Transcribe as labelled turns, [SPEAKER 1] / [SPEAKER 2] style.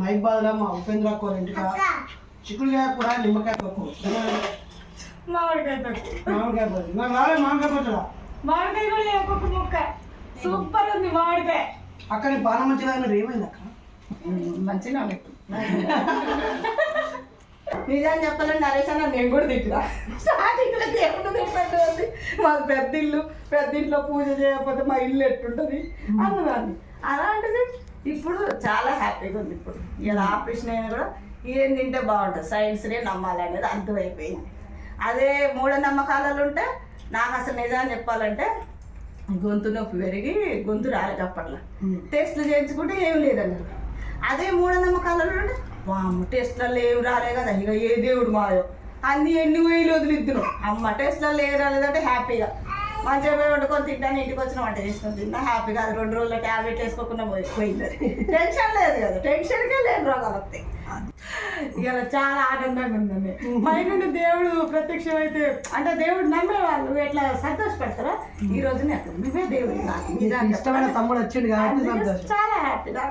[SPEAKER 1] మైబాద్లో మా ఉపేంద్ర కూర ఇంటిక? చిక్కుడుకాయ కూర నిమ్మకాయ పప్పు.
[SPEAKER 2] మామిడికాయ తొక్కు
[SPEAKER 1] మామిడికాయ పప్పు నాకు రాలే మామిడికాయ పచ్చడా
[SPEAKER 2] మామిడికాయ కూడా ఒక్కొక్క ముక్క. సూపర్ ఉంది మామిడికాయ.
[SPEAKER 1] అక్కడ బాగా మంచిగా ఏమైంది అక్క?
[SPEAKER 2] మంచిగా నిజాన్ని చెప్పాలంటే నరేష్ అన్న నేను కూడా తిట్టినా. స్టార్టింగ్లో దేవుడు తిట్టండి ఉంది మాది పెద్ద ఇల్లు పెద్ద ఇంట్లో పూజ చేయకపోతే మా ఇల్లు ఎట్టుంటుంది? అన్నదాన్ని. అలాంటిది ఇప్పుడు చాలా హ్యాపీగా ఉంది ఇప్పుడు. ఇలా ఆపరేషన్ అయినా కూడా ఏం తింటే బాగుంటుంది. సైన్స్నే నమ్మాలి అనేది అర్థమైపోయింది. అదే మూఢనమ్మకాలలో ఉంటే నాకు అసలు నిజాన్ని చెప్పాలంటే గొంతు నొప్పి పెరిగి గొంతు రాలేదు అప్పట్లో. టెస్ట్లు చేయించుకుంటే ఏం లేదన్నారు. అదే మూఢనమ్మకాలలో ఉంటే వామ్మ టెస్ట్లలో ఏం రాలే కదా ఇక ఏ దేవుడు మాయో. అన్ని ఎన్ని వేలు వదిలిద్దును అమ్మ టెస్ట్లలో ఏం రాలేదంటే హ్యాపీగా. మంచిగా పోయి వండుకొని తింటాను ఇంటికి వచ్చిన వంట చేసుకొని తిన్నా హ్యాపీగా అది రెండు రోజుల ట్యాబ్లెట్ వేసుకోకుండా పోయి పోయింది. టెన్షన్ లేదు కదా టెన్షన్కే లేని రోగాలు వస్తాయి. ఇలా చాలా ఆనందంగా ఉందండి. పై నుండి దేవుడు ప్రత్యక్షమైతే అంటే దేవుడు నమ్మే వాళ్ళు ఎట్లా సంతోషపడతారా ఈ రోజు నువ్వే దేవుడు
[SPEAKER 1] ఇష్టమైన తమ్ముడు వచ్చిండు కాబట్టి
[SPEAKER 2] చాలా హ్యాపీగా